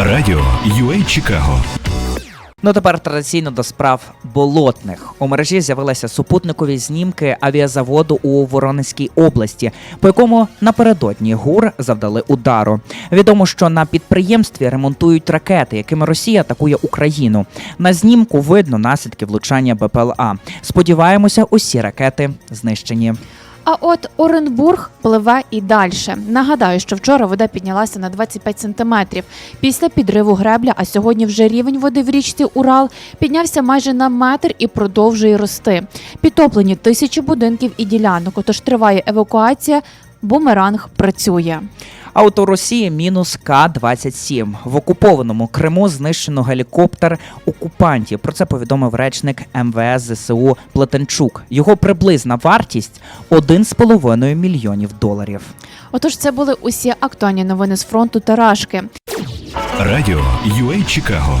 Радіо UA Чикаго. Ну тепер традиційно до справ болотних. У мережі з'явилися супутникові знімки авіазаводу у Воронезькій області, по якому напередодні ГУР завдали удару. Відомо, що на підприємстві ремонтують ракети, якими Росія атакує Україну. На знімку видно наслідки влучання БПЛА. Сподіваємося, усі ракети знищені. А от Оренбург пливе і далі. Нагадаю, що вчора вода піднялася на 25 сантиметрів після підриву гребля. А сьогодні вже рівень води в річці Урал піднявся майже на метр і продовжує рости. Підтоплені тисячі будинків і ділянок. Отож триває евакуація. Бумеранг працює. А от у Росії мінус К-27. В окупованому Криму знищено гелікоптер окупантів. Про це повідомив речник МВС ЗСУ Плетенчук. Його приблизна вартість 1,5 мільйонів доларів. Отож, це були усі актуальні новини з фронту та рашки. Радіо UA Чикаго.